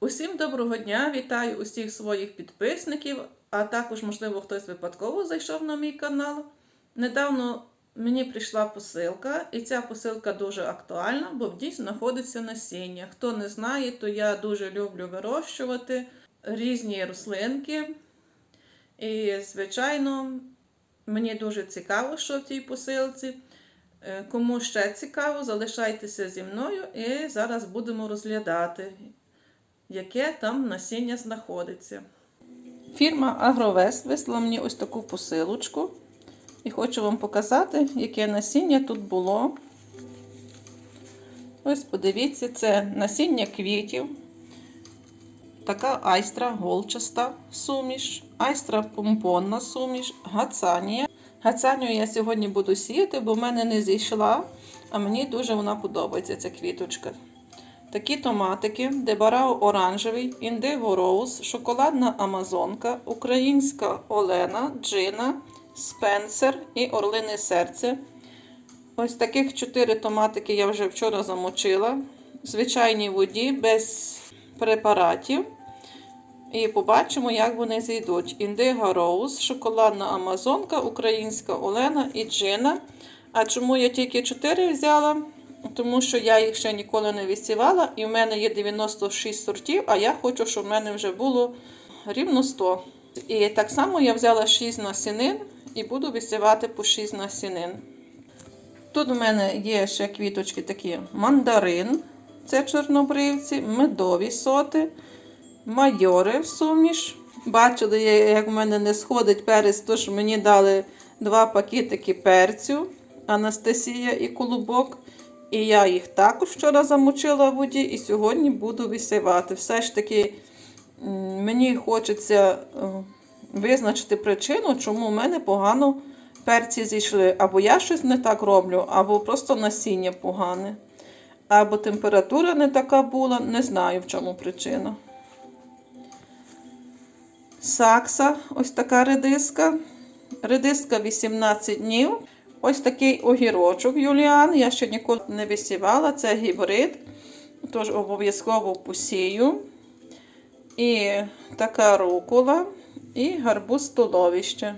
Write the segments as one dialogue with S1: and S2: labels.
S1: Усім доброго дня! Вітаю усіх своїх підписників, а також, можливо, хтось випадково зайшов на мій канал. Недавно мені прийшла посилка, і ця посилка дуже актуальна, бо в ній знаходиться насіння. Хто не знає, то я дуже люблю вирощувати різні рослинки. І, звичайно, мені дуже цікаво, що в тій посилці. Е, Кому ще цікаво, залишайтеся зі мною і зараз будемо розглядати, яке там насіння знаходиться. Фірма Агровест вислала мені ось таку посилочку. І хочу вам показати, яке насіння тут було. Ось подивіться, це насіння квітів. Така айстра голчаста суміш, айстра помпонна суміш, гацанія. Гацанію я сьогодні буду сіяти, бо в мене не зійшла, а мені дуже вона подобається, ця квіточка. Такі томатики, дебарао оранжевий, індиго роуз, шоколадна амазонка, українська олена, джина, спенсер і орлине серце. Ось таких 4 томатики я вже вчора замочила. В звичайній воді, без препаратів. І побачимо, як вони зійдуть. Індиго роуз, шоколадна амазонка, українська олена і джина. А чому я тільки 4 взяла? Тому що я їх ще ніколи не висівала, і в мене є 96 сортів, а я хочу, щоб в мене вже було рівно 100. І так само я взяла 6 насінин і буду висівати по 6 насінин. Тут у мене є ще квіточки такі мандарин, це чорнобривці, медові соти, майори в суміш. Бачили, як в мене не сходить перець, тож мені дали два пакетики перцю Анастасія і Колубок. І я їх також вчора замочила в воді і сьогодні буду висівати. Все ж таки мені хочеться визначити причину, чому в мене погано перці зійшли. Або я щось не так роблю, або просто насіння погане. Або температура не така була, не знаю в чому причина. Сакса, ось така редиска. Редиска 18 днів. Ось такий огірочок Юліан. Я ще ніколи не висівала. Це гібрид. Тож обов'язково посію. І така рукола, і гарбуз столовище.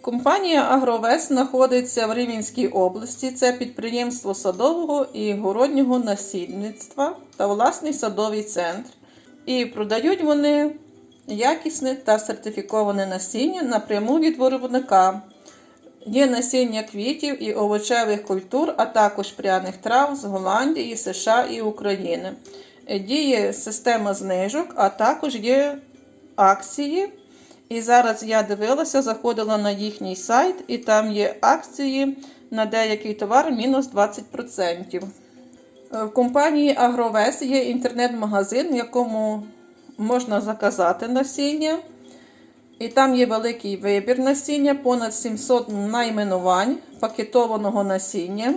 S1: Компанія Агровес знаходиться в Рівненській області. Це підприємство садового і городнього насідництва та власний садовий центр. І продають вони якісне та сертифіковане насіння напряму від виробника. Є насіння квітів і овочевих культур, а також пряних трав з Голландії, США і України. Діє система знижок, а також є акції. І зараз я дивилася, заходила на їхній сайт, і там є акції на деякий товар мінус 20%. В компанії Агровес є інтернет-магазин, в якому можна заказати насіння. І там є великий вибір насіння, понад 700 найменувань пакетованого насіння.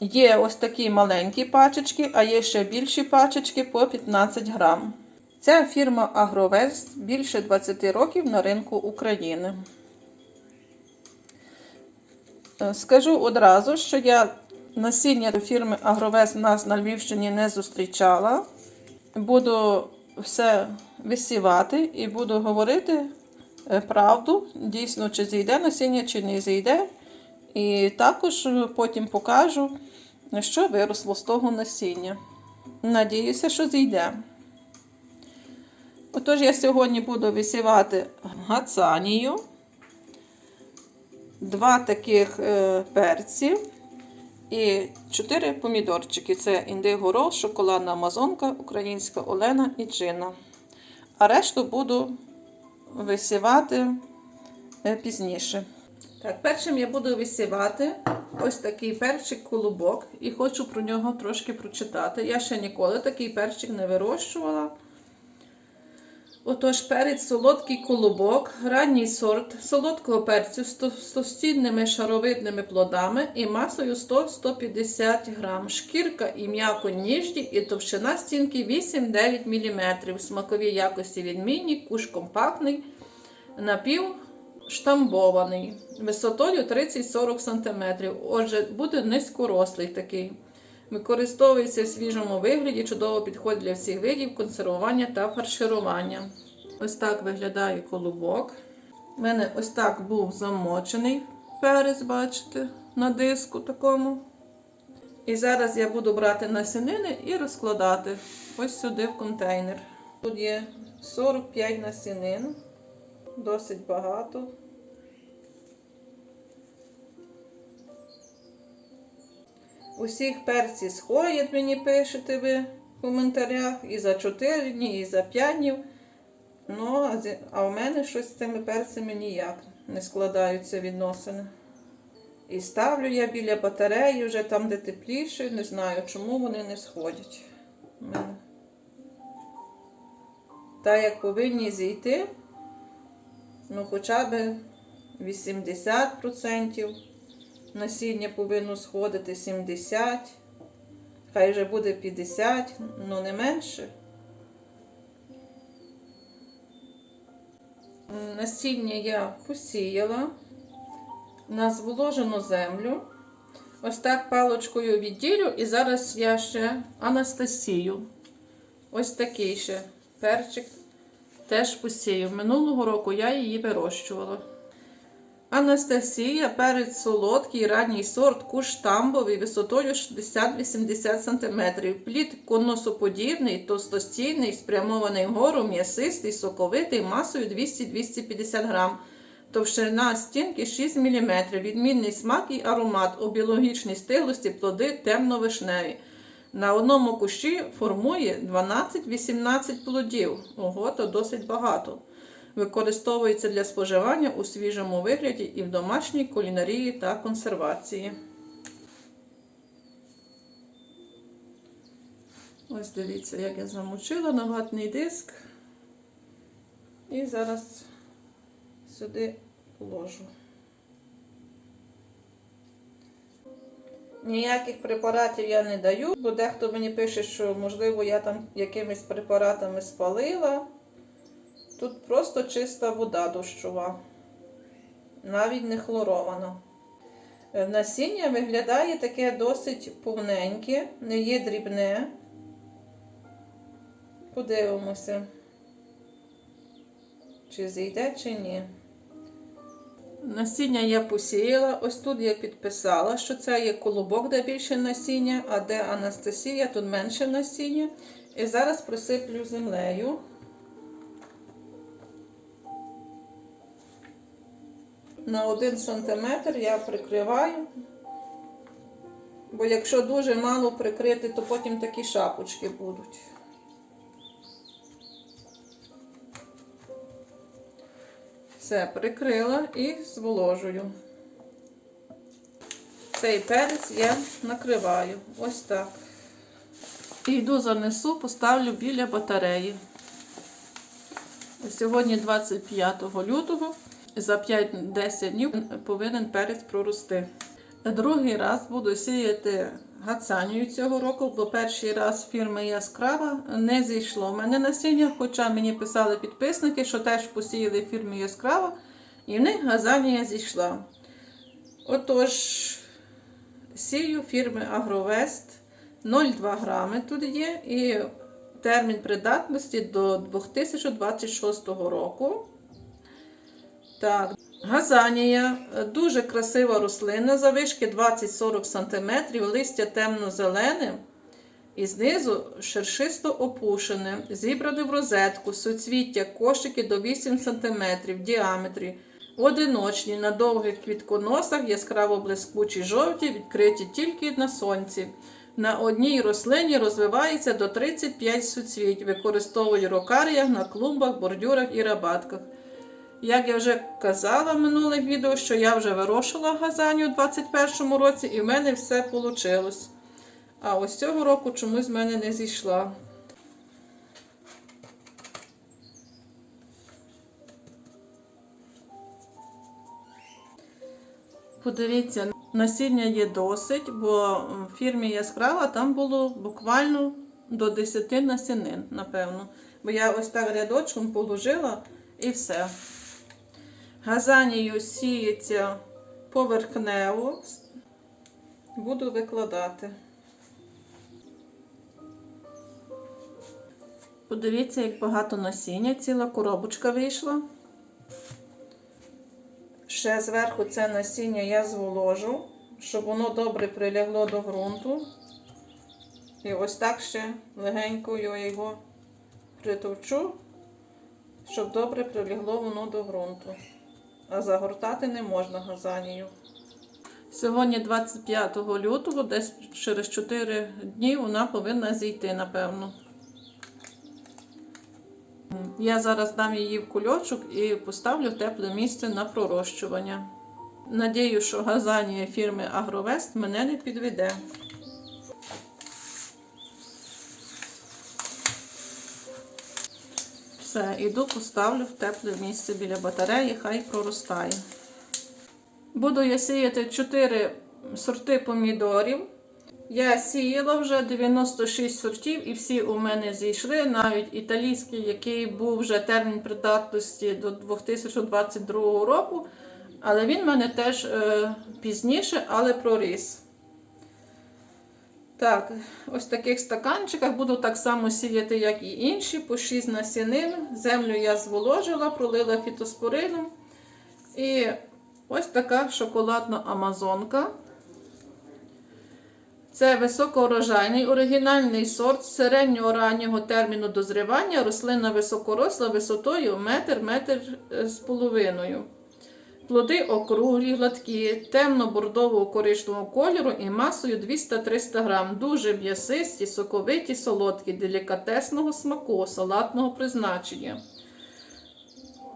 S1: Є ось такі маленькі пачечки, а є ще більші пачечки по 15 грам. Ця фірма Агровест більше 20 років на ринку України. Скажу одразу, що я насіння фірми Агровест в нас на Львівщині не зустрічала. Буду все висівати і буду говорити правду, дійсно, чи зійде насіння, чи не зійде. І також потім покажу, що виросло з того насіння. Надіюся, що зійде. Отож, я сьогодні буду висівати гацанію, два таких е, перці і чотири помідорчики. Це індиго роз, шоколадна амазонка, українська олена і джина. А решту буду висівати е, пізніше. Так, першим я буду висівати ось такий перчик колубок і хочу про нього трошки прочитати. Я ще ніколи такий перчик не вирощувала. Отож, перець солодкий колобок, ранній сорт солодкого перцю з товстінними шаровидними плодами і масою 100-150 грам. Шкірка і м'яко ніжні і товщина стінки 8-9 мм. Смакові якості відмінні, куш компактний, напівштамбований, висотою 30-40 см. Отже, буде низькорослий такий. Використовується в свіжому вигляді, чудово підходить для всіх видів консервування та фарширування. Ось так виглядає колобок. У мене ось так був замочений перець, бачите, на диску такому. І зараз я буду брати насінини і розкладати ось сюди в контейнер. Тут є 45 насінин, досить багато. Усіх перці сходять, мені пишете ви в коментарях і за 4 дні, і за 5 днів. Ну, а, у мене щось з цими перцями ніяк не складаються відносини. І ставлю я біля батареї, вже там, де тепліше, не знаю, чому вони не сходять. У мене. Так як повинні зійти, ну хоча б 80% насіння повинно сходити 70, хай вже буде 50, ну не менше. Насіння я посіяла на зволожену землю. Ось так палочкою відділю, і зараз я ще Анастасію. Ось такий ще перчик теж посію. Минулого року я її вирощувала. Анастасія перець солодкий, ранній сорт, куш тамбовий висотою 60-80 см. Плід конусоподібний, товстостійний, спрямований вгору, м'ясистий, соковитий, масою 200-250 грам. Товщина стінки 6 мм. Відмінний смак і аромат. У біологічній стиглості плоди темно-вишневі. На одному кущі формує 12-18 плодів. Ого, то досить багато. Використовується для споживання у свіжому вигляді і в домашній кулінарії та консервації. Ось дивіться, як я замочила на ватний диск. І зараз сюди положу. Ніяких препаратів я не даю, бо дехто мені пише, що можливо я там якимись препаратами спалила. Тут просто чиста вода дощова, навіть не хлорована. Е, Насіння виглядає таке досить повненьке, не є дрібне. Подивимося, чи зійде, чи ні. Насіння я посіяла. Ось тут я підписала, що це є колобок, де більше насіння, а де Анастасія, тут менше насіння. І зараз присиплю землею. На 1 см я прикриваю. Бо якщо дуже мало прикрити, то потім такі шапочки будуть. Все, прикрила і зволожую. Цей перець я накриваю. Ось так. І йду занесу, поставлю біля батареї. Сьогодні 25 лютого. За 5-10 днів повинен перець прорости. Другий раз буду сіяти гацанію цього року, бо перший раз фірми Яскрава не зійшло. У мене насіння, хоча мені писали підписники, що теж посіяли фірмі Яскрава, і в них газанія зійшла. Отож, сію фірми Агровест 0,2 грами тут є, і термін придатності до 2026 року. Так, газанія. Дуже красива рослина, завишки 20-40 см, листя темно-зелене. І знизу шершисто опушене, зібране в розетку, суцвіття, кошики до 8 см в діаметрі, одиночні. На довгих квітконосах, яскраво блискучі жовті, відкриті тільки на сонці. На одній рослині розвивається до 35 суцвіть, використовують рокаріях на клумбах, бордюрах і рабатках. Як я вже казала в минулих відео, що я вже вирощувала газанію у 2021 році, і в мене все вийшло. А ось цього року чомусь в мене не зійшла. Подивіться, насіння є досить, бо в фірмі Яскрава там було буквально до 10 насінин, напевно. Бо я ось так рядочком положила і все. Газанію сіється поверхнево, буду викладати. Подивіться, як багато насіння, ціла коробочка вийшла. Ще зверху це насіння я зволожу, щоб воно добре прилягло до ґрунту. І ось так ще легенько його притовчу, щоб добре прилягло воно до ґрунту. А загортати не можна газанію. Сьогодні 25 лютого, десь через 4 дні вона повинна зійти, напевно. Я зараз дам її в кульочок і поставлю в тепле місце на пророщування. Надію, що газанія фірми Агровест мене не підведе. Все, іду поставлю в тепле місце біля батареї, хай проростає. Буду я сіяти 4 сорти помідорів. Я сіяла вже 96 сортів і всі у мене зійшли. Навіть італійський, який був вже термін придатності до 2022 року. Але він в мене теж е, пізніше, але проріс. Так, ось в таких стаканчиках буду так само сіяти, як і інші, по 6 насінин. Землю я зволожила, пролила фітоспорином. І ось така шоколадна амазонка. Це високоурожайний оригінальний сорт середнього раннього терміну дозрівання, рослина високоросла висотою метр, метр е, з половиною. Плоди округлі, гладкі, темно-бордового коричневого кольору і масою 200-300 грам. Дуже м'ясисті, соковиті, солодкі, делікатесного смаку, салатного призначення.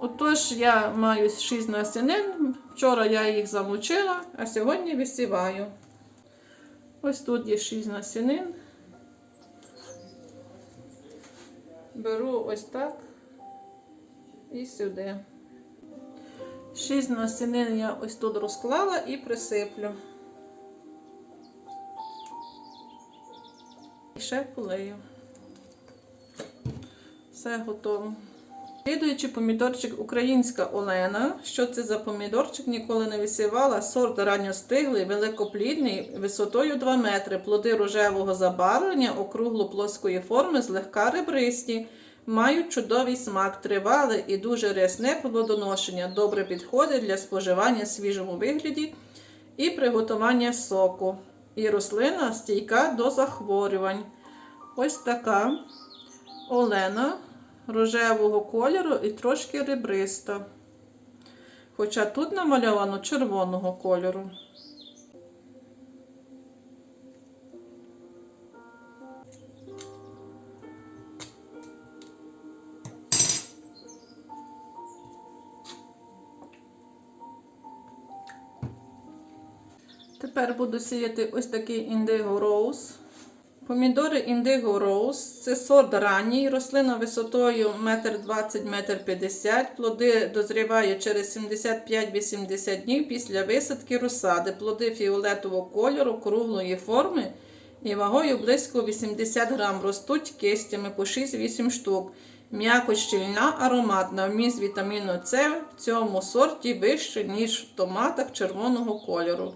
S1: Отож, я маю 6 насінин. Вчора я їх замочила, а сьогодні висіваю. Ось тут є 6 насінин. Беру ось так і сюди. 6 насінин я ось тут розклала і присиплю. І ще полею. Все готово. Слідуючий помідорчик українська Олена. Що це за помідорчик? Ніколи не висівала. Сорт ранньостиглий, великоплідний, висотою 2 метри, плоди рожевого забарвлення, округло-плоскої форми, злегка ребристі. Мають чудовий смак, тривале і дуже рясне плодоношення. Добре підходить для споживання в свіжому вигляді і приготування соку. І рослина стійка до захворювань. Ось така олена рожевого кольору і трошки ребриста. Хоча тут намальовано червоного кольору. Тепер буду сіяти ось такий Indigo Rose. Помідори Indigo Rose це сорт ранній, рослина висотою 1,20-1,50 м. Плоди дозріває через 75-80 днів після висадки розсади. Плоди фіолетового кольору, круглої форми і вагою близько 80 грам. Ростуть кистями по 6-8 штук. М'яко щільна, ароматна, вміст вітаміну С в цьому сорті вищий, ніж в томатах червоного кольору.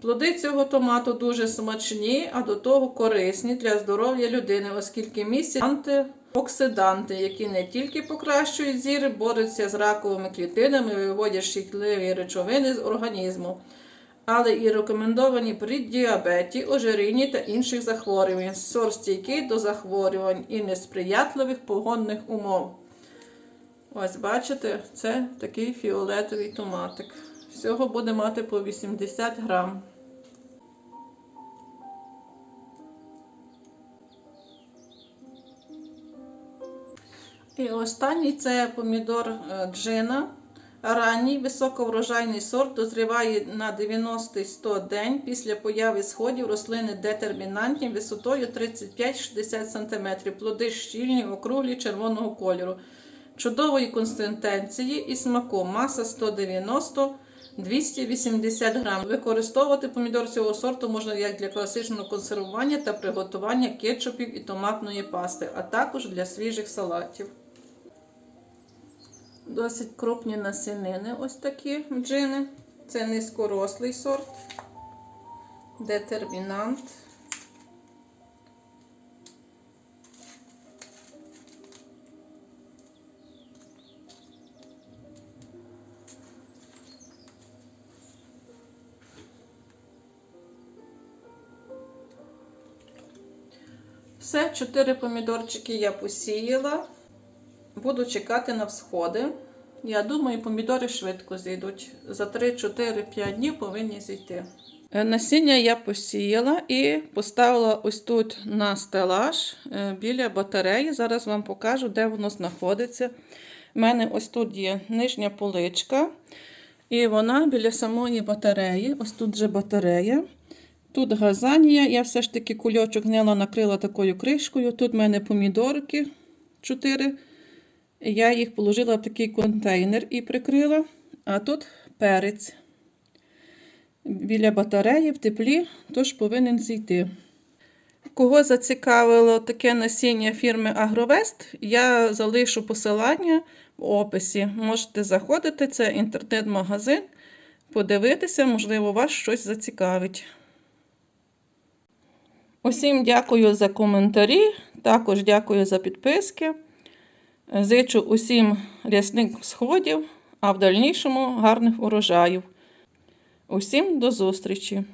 S1: Плоди цього томату дуже смачні, а до того корисні для здоров'я людини, оскільки містять антиоксиданти, які не тільки покращують зір, борються з раковими клітинами, виводять шкідливі речовини з організму, але і рекомендовані при діабеті, ожирінні та інших захворюваннях. Сорт стійкий до захворювань і несприятливих погодних умов. Ось, бачите, це такий фіолетовий томатик. Всього буде мати по 80 грам. І останній це помідор е, джина. Ранній високоврожайний сорт дозріває на 90-100 день після появи сходів рослини детермінантні висотою 35-60 см. Плоди щільні, округлі червоного кольору. Чудової консистенції і смаку. Маса 190 280 грам. Використовувати помідор цього сорту можна як для класичного консервування та приготування кетчупів і томатної пасти, а також для свіжих салатів досить крупні насінини ось такі джини. Це низькорослий сорт, детермінант. Все, чотири помідорчики я посіяла. Буду чекати на всходи. Я думаю, помідори швидко зійдуть. За 3-4-5 днів повинні зійти. Е, Насіння я посіяла і поставила ось тут на стелаж е, біля батареї. Зараз вам покажу, де воно знаходиться. У мене ось тут є нижня поличка, і вона біля самої батареї. Ось тут же батарея. Тут газанія. Я все ж таки кульочок зняла, накрила такою кришкою. Тут в мене помідорки 4. Я їх положила в такий контейнер і прикрила. А тут перець. Біля батареї в теплі, тож повинен зійти. Кого зацікавило таке насіння фірми Агровест, я залишу посилання в описі. Можете заходити, це інтернет-магазин, подивитися, можливо, вас щось зацікавить. Усім дякую за коментарі, також дякую за підписки. Зичу усім рясних сходів, а в дальнішому гарних урожаїв. Усім до зустрічі!